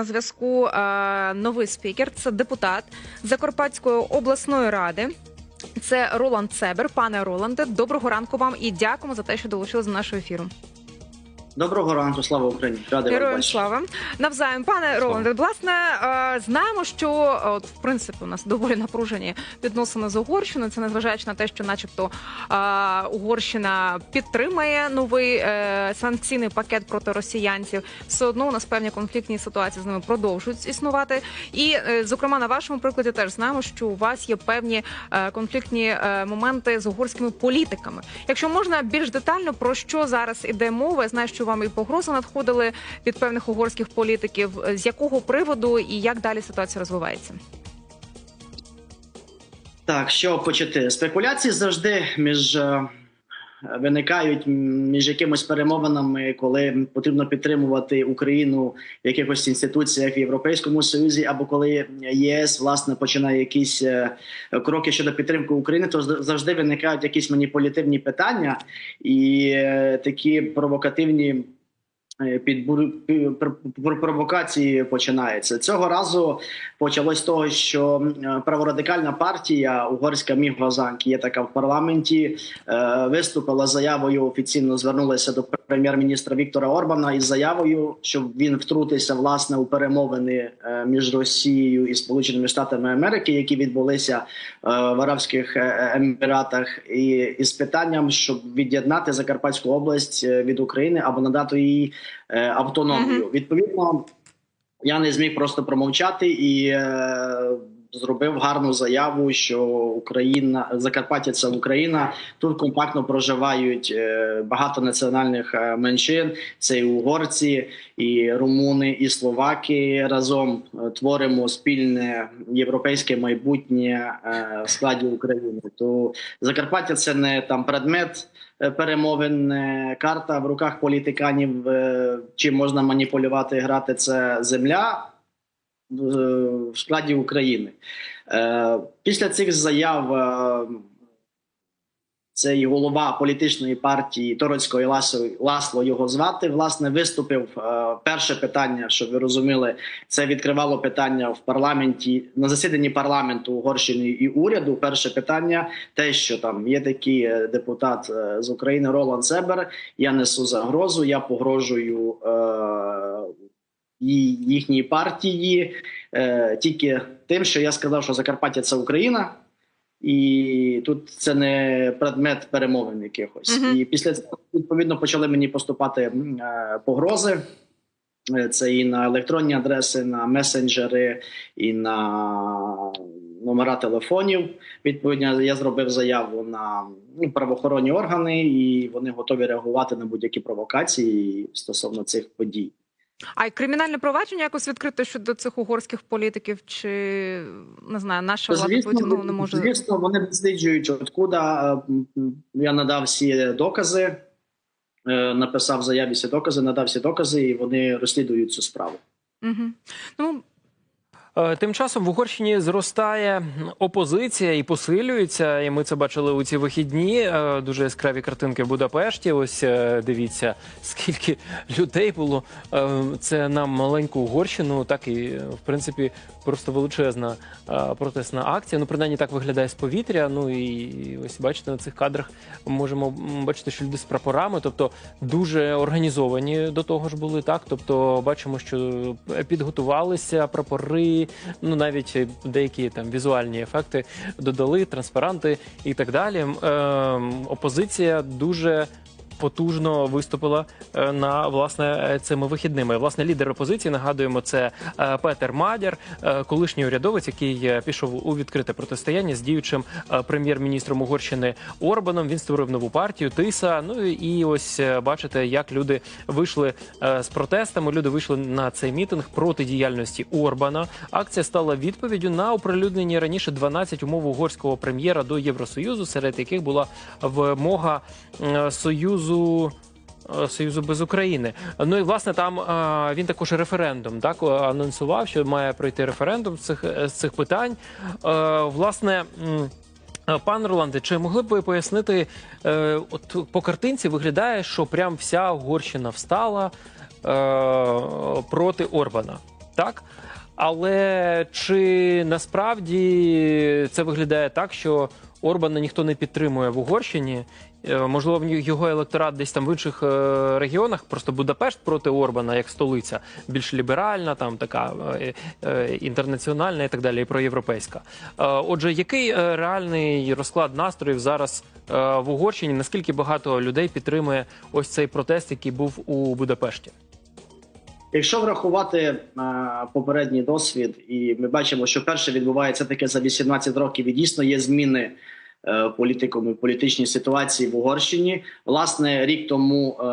На зв'язку е, новий спікер. Це депутат Закарпатської обласної ради. Це Роланд Цебер. Пане Роланде, доброго ранку вам і дякуємо за те, що долучились до нашого ефіру. Доброго ранку, слава Україні! Радий Героям бачити. слава навзаєм, пане Роланде. Власне, е, знаємо, що е, от в принципі у нас доволі напружені відносини з Угорщиною. Це незважаючи на те, що, начебто, е, Угорщина підтримує новий санкційний пакет проти росіянців. Все одно у нас певні конфліктні ситуації з ними продовжують існувати. І, зокрема, на вашому прикладі теж знаємо, що у вас є певні конфліктні моменти з угорськими політиками. Якщо можна більш детально про що зараз іде мова, я знаю, що вам і погрози надходили від певних угорських політиків. З якого приводу і як далі ситуація розвивається? Так, що почати? Спекуляції завжди між е, виникають між якимись перемовинами, коли потрібно підтримувати Україну в якихось інституціях в Європейському Союзі, або коли єС власне починає якісь е, кроки щодо підтримки України, то завжди виникають якісь маніпулятивні питання і е, такі провокативні. Е, Підбур... пі- пр- пр- провокації починаються цього разу. Почалось з того, що е, праворадикальна партія угорська Мігозанк є така в парламенті. е, Виступила з заявою. Офіційно звернулася до прем'єр-міністра Віктора Орбана із заявою, щоб він втрутився власне у перемовини між Росією і Сполученими Штатами Америки, які відбулися в Арабських Еміратах, і із питанням, щоб від'єднати Закарпатську область від України або надати їй е, автономію. Відповідно, я не зміг просто промовчати і е, зробив гарну заяву, що Україна Закарпаття це Україна. Тут компактно проживають е, багато національних е, меншин. Це і угорці, і румуни, і словаки. Разом е, творимо спільне європейське майбутнє в складі України. То Закарпаття це не там предмет перемовин, карта в руках політиканів, чим можна маніпулювати, грати це земля в складі України. Е, Після цих заяв е, цей голова політичної партії Торецької Ласло, його звати. Власне, виступив е, перше питання, щоб ви розуміли, це відкривало питання в парламенті на засіданні парламенту Угорщини і уряду. Перше питання те, що там є такий депутат з України Роланд Себер. Я несу загрозу, я погрожую їй- їхній партії е, тільки тим, що я сказав, що Закарпаття це Україна. І тут це не предмет перемовин якихось. Мгм. І після цього відповідно почали мені поступати е, погрози. Е, Це і на електронні адреси, на месенджери, і на номера телефонів. Відповідно, я зробив заяву на ну, правоохоронні органи, і вони готові реагувати на будь-які провокації стосовно цих подій. А й кримінальне провадження якось відкрите щодо цих угорських політиків, чи не знаю, наша влада потім не може звісно, вони досліджують, откуда е, я надав всі докази, е, написав заяві всі докази, надав всі докази, і вони розслідують цю справу. Угу. Ну Тим часом в Угорщині зростає опозиція і посилюється. І ми це бачили у ці вихідні. Е, Дуже яскраві картинки в Будапешті. Ось е, дивіться, скільки людей було. Е, Це на маленьку Угорщину, так і е, в принципі просто величезна е, протестна акція. Ну, принаймні так виглядає з повітря. Ну і ось бачите на цих кадрах можемо бачити, що люди з прапорами, тобто дуже організовані до того ж були так. Тобто, бачимо, що підготувалися прапори, ну навіть деякі там візуальні ефекти додали, транспаранти і так далі. Е, опозиція дуже. Потужно виступила е, на власне е, цими вихідними. Власне, лідер опозиції нагадуємо, це е, Петер Мадяр, колишній урядовець, який пішов у відкрите протистояння з діючим прем'єр-міністром Угорщини Орбаном. Він створив нову партію Тиса. Ну і ось бачите, як люди вийшли з протестами. Люди вийшли на цей мітинг проти діяльності Орбана. Акція стала відповіддю на оприлюднені раніше 12 умов угорського прем'єра до Євросоюзу, серед яких була вимога е, союзу. е, Союзу без України. Ну і власне там е, він також референдум так е, анонсував, що має пройти референдум з цих з цих питань. Е, Власне. е, Пан Роланде, чи могли б ви пояснити, е, от по картинці виглядає, що прям вся Угорщина встала е, проти Орбана? так. Але чи насправді це виглядає так, що Орбана ніхто не підтримує в Угорщині? Е, Можливо, в його електорат десь там в інших е, регіонах, просто Будапешт проти Орбана як столиця, більш ліберальна, там така е, інтернаціональна і так далі, і проєвропейська. Отже, який реальний розклад настроїв зараз в Угорщині? Наскільки багато людей підтримує ось цей протест, який був у Будапешті? Якщо врахувати е, попередній досвід, і ми бачимо, що перше відбувається таке за 18 років, і дійсно є зміни е, політиком і політичній ситуації в Угорщині. Власне, рік тому е,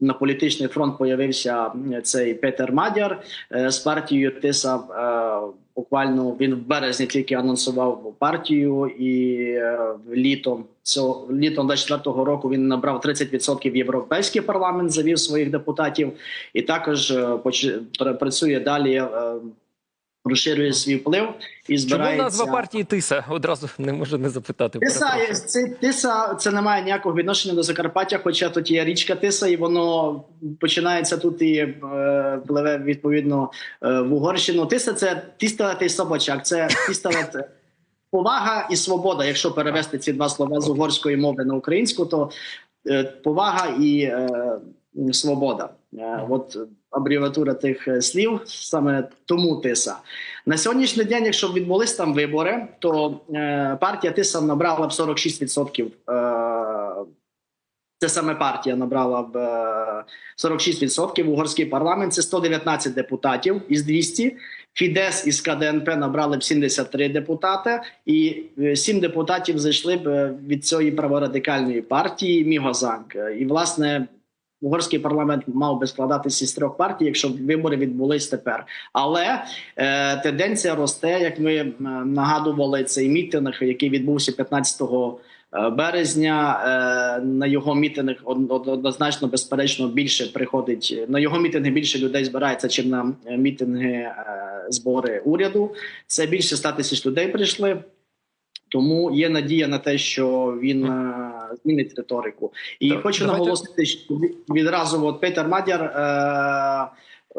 на політичний фронт появився цей Петер Мадяр е, з партією Тиса. Е, буквально він в березні тільки анонсував партію, і е, літом цього літом 24-го року він набрав 30% в європейський парламент, завів своїх депутатів. І також е, працює далі, е, розширює свій вплив і Чому збирається. назва партії Тиса? Одразу не можу не запитати. Тиса, це, тиса це не має ніякого відношення до Закарпаття, хоча тут є річка Тиса, і воно починається тут і е, пливе відповідно е, в Угорщину. Тиса це тісталетий собачак, це тісталет повага і свобода. Якщо перевести ці два слова з угорської мови на українську, то е, повага і е, свобода. Е, от абревіатура тих е, слів саме тому тиса. На сьогоднішній день, якщо відбулись там вибори, то е, партія Тиса набрала б 46%. Е, це саме партія набрала б е, 46%. Угорський парламент це 119 депутатів із 200. Фідес із КДНП набрали б 73 депутати, і 7 депутатів зайшли б від цієї праворадикальної партії Мігозанк. І власне угорський парламент мав би складатися із трьох партій, якщо вибори відбулись тепер. Але е, тенденція росте, як ми е, нагадували цей мітинг, який відбувся 15 е, березня. Е, на його мітинг од- од- однозначно, безперечно, більше приходить на його мітинги. Більше людей збирається, чим на е, мітинги е, збори уряду. Це більше 100 тисяч людей прийшли. Тому є надія на те, що він е, змінить риторику. І Так, хочу давайте- наголосити, що відразу от Петер Мадяр е,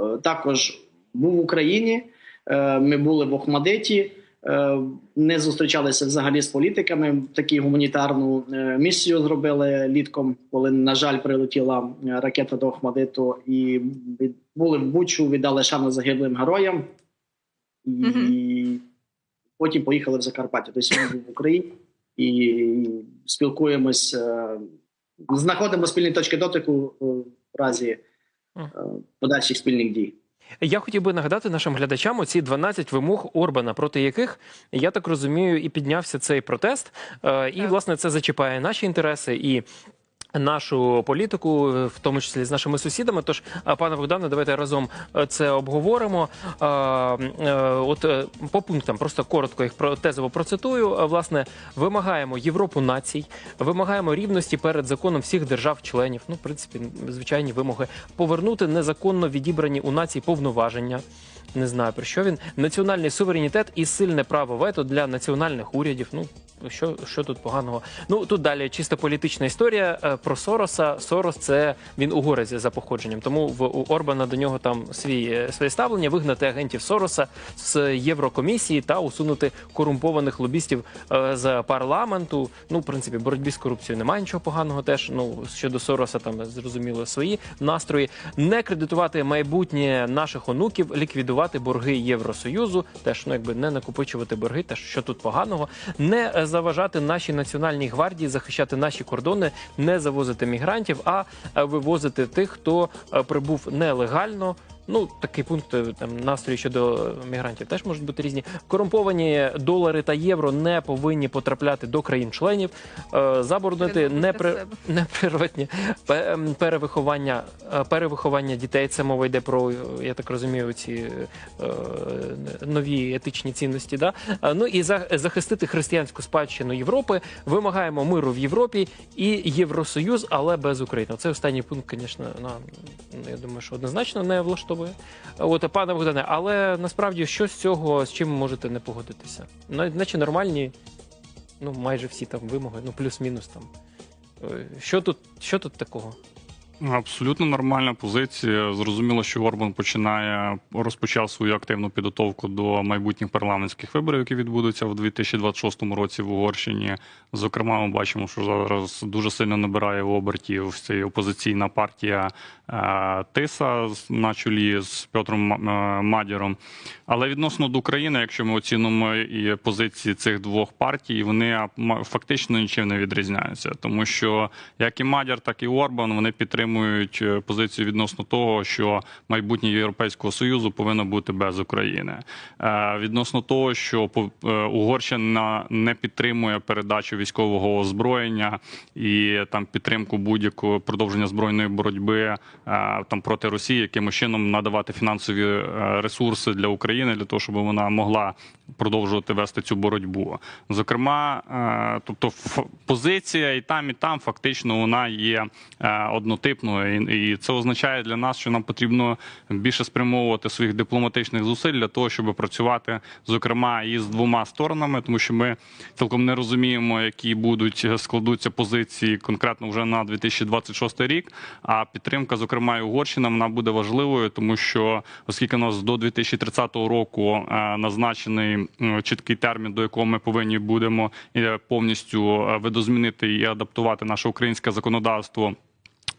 е, також був в Україні. Е, ми були в Охмадиті, е, не зустрічалися взагалі з політиками. Таку гуманітарну е, місію зробили літком, коли, на жаль, прилетіла ракета до Охмадиту. І від- були в Бучу, віддали шану загиблим героям. І Мгм. потім поїхали в Закарпаття. Тобто ми був в Україні і спілкуємось, е, знаходимо спільні точки дотику е, в разі е, подальших спільних дій. Я хотів би нагадати нашим глядачам оці 12 вимог Орбана, проти яких я так розумію, і піднявся цей протест. І власне це зачіпає наші інтереси і. Нашу політику, е, в тому числі з нашими сусідами. Тож, пане Богдане, давайте разом е, це обговоримо. Е, е, От е, по пунктам, просто коротко їх тезово процитую. Е, Власне, вимагаємо Європу націй, вимагаємо рівності перед законом всіх держав-членів. Ну, в принципі, звичайні вимоги повернути незаконно відібрані у націй повноваження. Не знаю про що він національний суверенітет і сильне право вето для національних урядів. Ну що, що тут поганого? Ну тут далі чисто політична історія е, про Сороса. Сорос це він у угорець за походженням. Тому в у Орбана до нього там свій е, своє ставлення вигнати агентів Сороса з Єврокомісії та усунути корумпованих лобістів е, з парламенту. Ну, в принципі, боротьбі з корупцією немає нічого поганого. Теж ну щодо Сороса, там зрозуміло свої настрої. Не кредитувати майбутнє наших онуків, ліквідувати борги Євросоюзу, теж ну якби не накопичувати борги, теж що тут поганого, не заважати нашій національній гвардії захищати наші кордони, не завозити мігрантів, а е, вивозити тих, хто е, прибув нелегально. Ну, такий пункт е, там настрої щодо мігрантів теж можуть бути різні. Корумповані долари та євро не повинні потрапляти до країн-членів. Е, Заборонити непри... неприродні ем, перевиховання, е, перевиховання дітей. Це мова йде про, я так розумію, ці нові етичні цінності. Да? Ну і захистити християнську спадщину Європи. Вимагаємо миру в Європі і Євросоюз, але без України. Це останній пункт, звісно, на я думаю, що однозначно не влаштовує. От пане Богдане, але насправді що з цього з чим можете не погодитися? Ну, Наче нормальні, ну майже всі там вимоги, ну плюс-мінус там. Е, Що тут, що тут такого? Абсолютно нормальна позиція. Зрозуміло, що Орбан починає розпочав свою активну підготовку до майбутніх парламентських виборів, які відбудуться в 2026 році в Угорщині. Зокрема, ми бачимо, що зараз дуже сильно набирає обертів ця опозиційна партія е, Тиса на чолі з Петром е, Мадіром. Але відносно до України, якщо ми оцінимо і позиції цих двох партій, вони фактично нічим не відрізняються, тому що як і Мадяр, так і Орбан вони підтримують е, позицію відносно того, що майбутнє Європейського союзу повинно бути без України. Е, Відносно того, що е, Угорщина не підтримує передачу військового озброєння і там підтримку будь-якого продовження збройної боротьби там проти Росії, якимось чином надавати фінансові ресурси для України для того, щоб вона могла продовжувати вести цю боротьбу. Зокрема, е, тобто позиція і там, і там фактично вона є е, однотипною, і, це означає для нас, що нам потрібно більше спрямовувати своїх дипломатичних зусиль для того, щоб працювати зокрема і з двома сторонами, тому що ми цілком не розуміємо, які будуть е, складуться позиції конкретно вже на 2026 рік. А підтримка, зокрема, і Угорщина, вона буде важливою, тому що оскільки у нас до 2030 року назначений чіткий термін, до якого ми повинні будемо е, повністю е, видозмінити і адаптувати наше українське законодавство.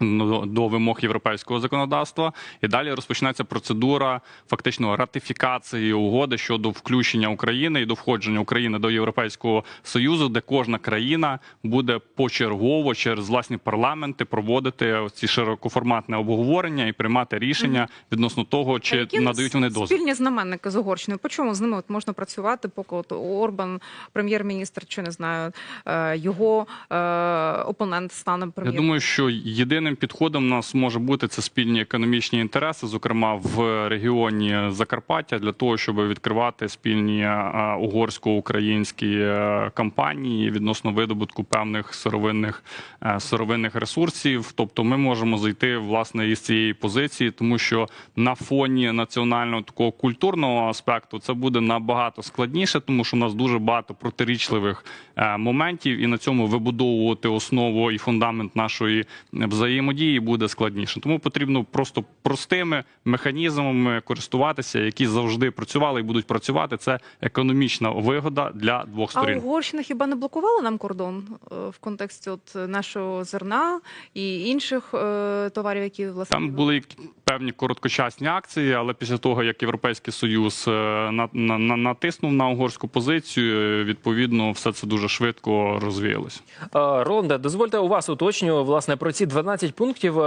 До до вимог європейського законодавства, і далі розпочнеться процедура фактично ратифікації угоди щодо включення України і до входження України до Європейського союзу, де кожна країна буде почергово через власні парламенти проводити ці широкоформатне обговорення і приймати рішення відносно того, чи які надають вони дозвіл. спільні знаменники з Угорщиною? По чому з ними от можна працювати, поки от Орбан, прем'єр-міністр, чи не знаю, е, його е, опонент стане Я прем'єр? думаю, що єдиним підходом у нас може бути це спільні економічні інтереси, зокрема в регіоні Закарпаття, для того, щоб відкривати спільні е, угорсько-українські е, кампанії відносно видобутку певних сировинних е, сировинних ресурсів. Тобто, ми можемо зайти власне із цієї позиції, тому що на фоні національного такого культурного аспекту це буде набагато складніше, тому що у нас дуже багато протирічливих моментів, і на цьому вибудовувати основу і фундамент нашої взаємодії буде складніше. Тому потрібно просто простими механізмами користуватися, які завжди працювали і будуть працювати. Це економічна вигода для двох А. Угорщина хіба не блокувала нам кордон е, в контексті от нашого зерна і інших е, товарів, які власне Там були певні короткочасні акції, але після того як Європейський Союз е, на, на, на- натиснув на угорську позицію, відповідно, все це дуже швидко розвіялося. Е, Роланде, дозвольте у вас уточню власне про ці 12 пунктів е,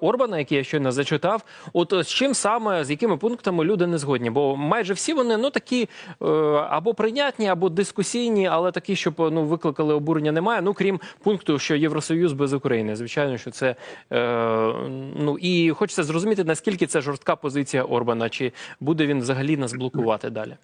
Орбана, які я щойно зачитав. От е, з чим саме з якими пунктами люди не згодні? Бо майже всі вони ну такі е, або прийнятні, або дискусійні, але такі, щоб ну викликали обурення, немає. Ну крім пункту, що Євросоюз без України. Звичайно, що це ну і хочеться зрозуміти, наскільки це жорстка позиція Орбана, чи буде він взагалі нас блокувати далі.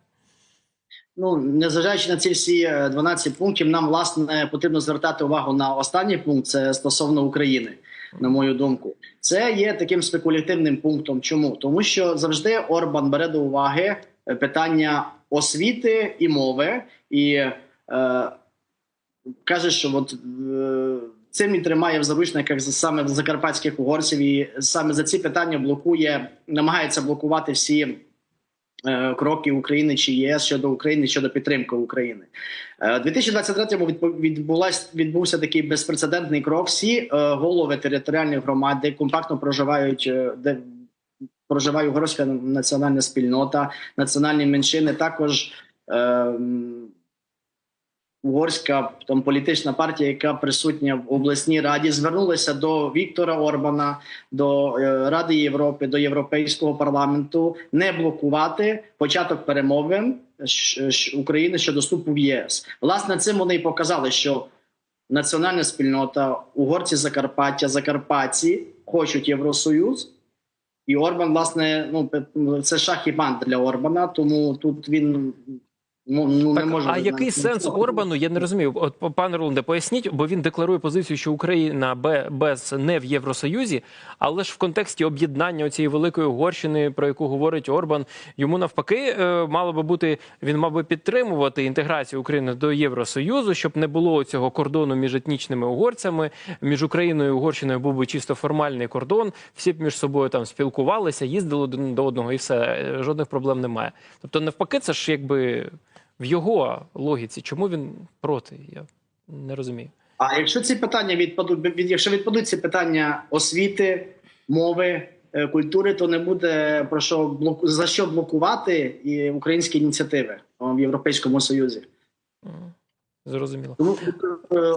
Ну, незважаючи на ці всі е, 12 пунктів, нам власне потрібно звертати увагу на останній пункт. Це стосовно України, на мою думку. Це є таким спекулятивним пунктом. Чому? Тому що завжди Орбан бере до уваги е, питання освіти і мови, і е, каже, що от е, цим і тримає в заручниках саме в закарпатських угорців, і саме за ці питання блокує, намагається блокувати всі кроки України чи ЄС щодо України щодо підтримки України. Е, У 2023-му відбу- відбулась відбувся такий безпрецедентний крок. Всі е, голови територіальних громад, де компактно проживають, е, де проживає угорська національна спільнота, національні меншини, також. Е, м, Угорська там політична партія, яка присутня в обласній раді, звернулася до Віктора Орбана, до е, Ради Європи, до Європейського парламенту не блокувати початок перемовин України щодо вступу в ЄС. Власне, цим вони й показали, що національна спільнота, угорці Закарпаття, Закарпатці хочуть Євросоюз. І Орбан, власне, ну це шах і бант для Орбана, тому тут він Ну, ну, не Так, можу а який сенс Орбану? Я не розумію. От пане Роланде, поясніть, бо він декларує позицію, що Україна бе- без не в Євросоюзі, але ж в контексті об'єднання цієї великої Угорщини, про яку говорить Орбан, йому навпаки е, мало би бути він мав би підтримувати інтеграцію України до Євросоюзу, щоб не було цього кордону між етнічними угорцями. Між Україною і Угорщиною був би чисто формальний кордон. Всі б між собою там спілкувалися, їздили до одного, і все Е, жодних проблем немає. Тобто, навпаки, це ж якби в його логіці. Чому він проти? Я не розумію. А якщо ці питання відпадуть, від- якщо відпадуть ці питання освіти, мови, е, культури, то не буде про що блоку за що блокувати і українські ініціативи в Європейському Союзі. Зрозуміло. Тому е,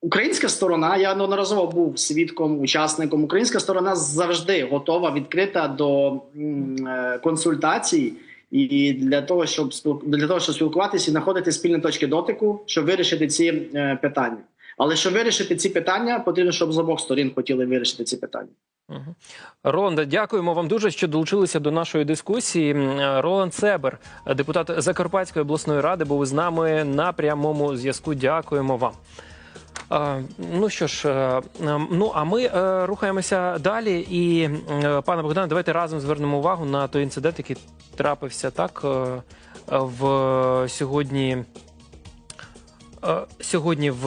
українська сторона, я неодноразово був свідком, учасником. Українська сторона завжди готова, відкрита до е, консультацій. І для того, щоб для того, щоб спілкуватися і знаходити спільні точки дотику, щоб вирішити ці е, питання. Але щоб вирішити ці питання, потрібно, щоб з обох сторін хотіли вирішити ці питання. Роланда, дякуємо вам дуже, що долучилися до нашої дискусії. Е, Роланд Себер, депутат Закарпатської обласної ради, був з нами на прямому зв'язку. Дякуємо вам. Ну що ж, е, ем, ну а ми е, рухаємося далі. І е, пане Богдане, давайте разом звернемо увагу на той інцидент, який трапився так в сьогодні. Сьогодні в